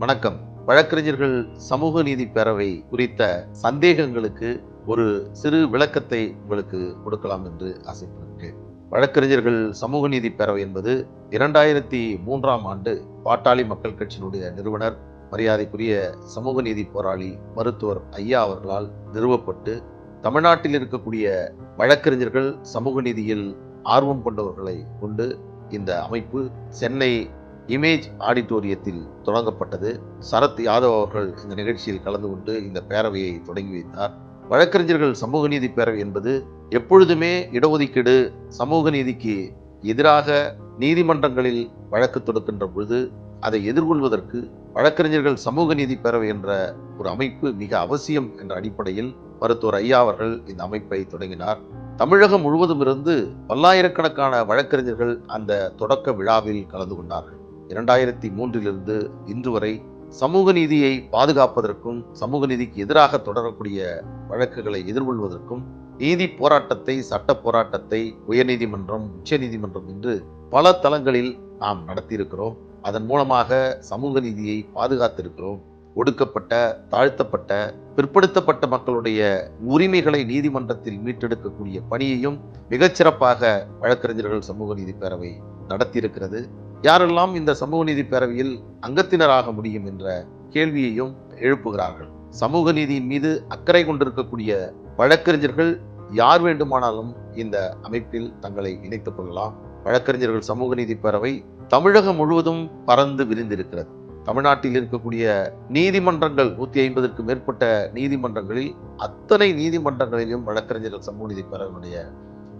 வணக்கம். வழக்கறிஞர்கள் சமூக நீதி பேரவை குறித்த சந்தேகங்களுக்கு ஒரு சிறு விளக்கத்தை உங்களுக்கு கொடுக்கலாம் என்று ஆசைப்படுகிறேன். வழக்கறிஞர்கள் சமூக நீதி பேரவை என்பது இரண்டாயிரத்தி மூன்றாம் ஆண்டு பாட்டாளி மக்கள் கட்சியினுடைய நிறுவனர் மரியாதைக்குரிய சமூக நீதி போராளி மருத்துவர் ஐயா அவர்களால் நிறுவப்பட்டு தமிழ்நாட்டில் இருக்கக்கூடிய வழக்கறிஞர்கள் சமூக நீதியில் ஆர்வம் கொண்டவர்களை கொண்டு இந்த அமைப்பு சென்னை இமேஜ் ஆடிட்டோரியத்தில் தொடங்கப்பட்டது. சரத் யாதவ் அவர்கள் இந்த நிகழ்ச்சியில் கலந்து கொண்டு இந்த பேரவையை தொடங்கி வைத்தார். வழக்கறிஞர்கள் சமூக நீதி பேரவை என்பது எப்பொழுதுமே இடஒதுக்கீடு சமூக நீதிக்கு எதிராக நீதிமன்றங்களில் வழக்கு தொடுக்கின்ற பொழுது அதை எதிர்கொள்வதற்கு வழக்கறிஞர்கள் சமூக நீதி பேரவை என்ற ஒரு அமைப்பு மிக அவசியம் என்ற அடிப்படையில் மருத்துவர் ஐயா அவர்கள் இந்த அமைப்பை தொடங்கினார். தமிழகம் முழுவதும் இருந்து பல்லாயிரக்கணக்கான வழக்கறிஞர்கள் அந்த தொடக்க விழாவில் கலந்து கொண்டார்கள். இரண்டாயிரத்தி மூன்றிலிருந்து இன்று வரை சமூக நீதியை பாதுகாப்பதற்கும் சமூக நீதிக்கு எதிராக தொடரக்கூடிய வழக்குகளை எதிர்கொள்வதற்கும் நீதி போராட்டத்தை சட்ட போராட்டத்தை உயர்நீதிமன்றம் உச்சநீதிமன்றம் என்று பல தளங்களில் நாம் நடத்தியிருக்கிறோம். அதன் மூலமாக சமூக நீதியை பாதுகாத்திருக்கிறோம். ஒடுக்கப்பட்ட தாழ்த்தப்பட்ட பிற்படுத்தப்பட்ட மக்களுடைய உரிமைகளை நீதிமன்றத்தில் மீட்டெடுக்கக்கூடிய பணியையும் மிகச்சிறப்பாக வழக்கறிஞர்கள் சமூக நீதி பேரவை நடத்தியிருக்கிறது. யாரெல்லாம் இந்த சமூக நீதி பேரவையில் அங்கத்தினராக முடியும் என்ற கேள்வியையும் எழுப்புகிறார்கள். சமூக நீதியின் மீது அக்கறை கொண்டிருக்கக்கூடிய வழக்கறிஞர்கள் யார் வேண்டுமானாலும் இந்த அமைப்பில் தங்களை இணைத்துக் கொள்ளலாம். வழக்கறிஞர்கள் சமூக நீதி பேரவை தமிழகம் முழுவதும் பறந்து விரிந்திருக்கிறது. தமிழ்நாட்டில் இருக்கக்கூடிய நீதிமன்றங்கள் நூத்தி ஐம்பதற்கு மேற்பட்ட நீதிமன்றங்களில் அத்தனை நீதிமன்றங்களிலும் வழக்கறிஞர்கள் சமூக நீதி பேரவையினுடைய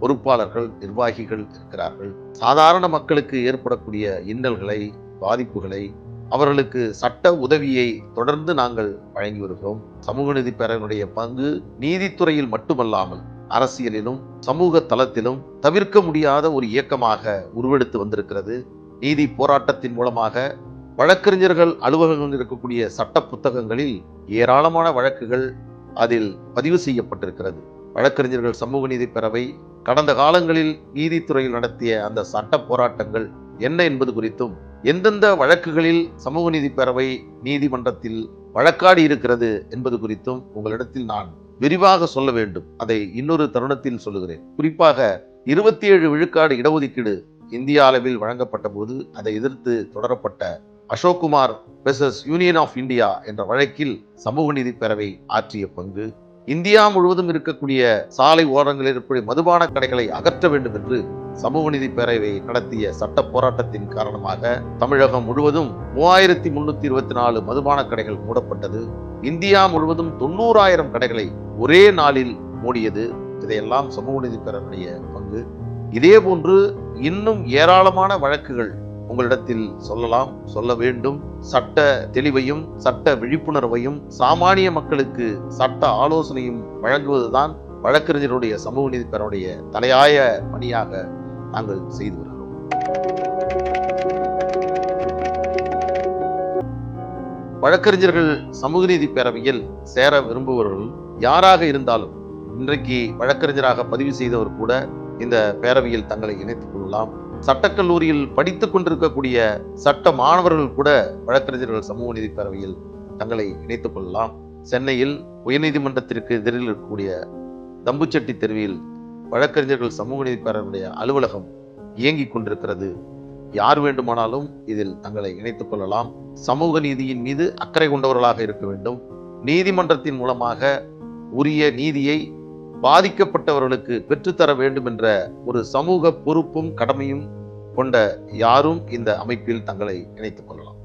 பொறுப்பாளர்கள் நிர்வாகிகள் இருக்கிறார்கள். சாதாரண மக்களுக்கு ஏற்படக்கூடிய இன்னல்களை பாதிப்புகளை அவர்களுக்கு சட்ட உதவியை தொடர்ந்து நாங்கள் வழங்கி வருகிறோம். சமூக நீதி பேரவையினுடைய பங்கு நீதித்துறையில் மட்டுமல்லாமல் அரசியலிலும் சமூக தளத்திலும் தவிர்க்க முடியாத ஒரு இயக்கமாக உருவெடுத்து வந்திருக்கிறது. நீதி போராட்டத்தின் மூலமாக வழக்கறிஞர்கள் அலுவலகங்களில் இருக்கக்கூடிய சட்ட புத்தகங்களில் ஏராளமான வழக்குகள் அதில் பதிவு செய்யப்பட்டிருக்கிறது. வழக்கறிஞர்கள் சமூக நீதி பேரவை கடந்த காலங்களில் நீதித்துறையில் நடத்திய அந்த சட்ட போராட்டங்கள் என்ன என்பது குறித்தும் எந்தெந்த வழக்குகளில் சமூக நீதி பேரவை நீதிமன்றத்தில் வழக்காடி இருக்கிறது என்பது குறித்தும் உங்களிடத்தில் நான் விரிவாக சொல்ல வேண்டும். அதை இன்னொரு தருணத்தில் சொல்லுகிறேன். குறிப்பாக இருபத்தி ஏழு விழுக்காடு இடஒதுக்கீடு இந்திய அளவில் வழங்கப்பட்ட போது அதை எதிர்த்து தொடரப்பட்ட Ashokkumar versus union of India என்ற வழக்கில் சமூக நீதி பேரவை ஆற்றிய பங்கு இந்தியா முழுவதும் இருக்கக்கூடிய சாலை ஓரங்களில் இருக்கக்கூடிய மதுபான கடைகளை அகற்ற வேண்டும் என்று சமூக நீதி பேரவை நடத்திய சட்ட போராட்டத்தின் காரணமாக தமிழகம் முழுவதும் மூவாயிரத்தி முன்னூத்தி இருபத்தி நாலு மதுபான கடைகள் மூடப்பட்டது. இந்தியா முழுவதும் தொண்ணூறாயிரம் கடைகளை ஒரே நாளில் மூடியது. இதையெல்லாம் சமூக நீதி பேரவையுடைய பங்கு. இதே போன்று இன்னும் ஏராளமான வழக்குகள் உங்களிடத்தில் சொல்லலாம் சொல்ல வேண்டும். சட்ட தெளிவையும் சட்ட விழிப்புணர்வையும் சாமானிய மக்களுக்கு சட்ட ஆலோசனையும் வழங்குவதுதான் வழக்கறிஞருடைய சமூக நீதி பேரனுடைய தலையாய பணியாக நாங்கள் செய்து வருகிறோம். வழக்கறிஞர்கள் சமூக நீதி பேரவையில் சேர விரும்புபவர்கள் யாராக இருந்தாலும் இன்றைக்கு வழக்கறிஞராக பதிவு செய்தவர் கூட இந்த பேரவையில் தங்களை இணைத்துக் கொள்ளலாம். சட்டக்கல்லூரியில் படித்துக் கொண்டிருக்கக்கூடிய சட்ட மாணவர்கள் கூட வழக்கறிஞர்கள் சமூக நீதி பேரவையில் தங்களை இணைத்துக் கொள்ளலாம். சென்னையில் உயர்நீதிமன்றத்திற்கு எதிரில் இருக்கக்கூடிய தம்புச்செட்டி தெருவில் வழக்கறிஞர்கள் சமூக நீதி பேரவையுடைய அலுவலகம் இயங்கிக் கொண்டிருக்கிறது. யார் வேண்டுமானாலும் இதில் தங்களை இணைத்துக் கொள்ளலாம். சமூக நீதியின் மீது அக்கறை கொண்டவர்களாக இருக்க வேண்டும். நீதிமன்றத்தின் மூலமாக உரிய நீதியை பாதிக்கப்பட்டவர்களுக்கு பெற்றுத்தர வேண்டும் என்ற ஒரு சமூக பொறுப்பும் கடமையும் கொண்ட யாரும் இந்த அமைப்பில் தங்களை இணைத்துக் கொள்ளலாம்.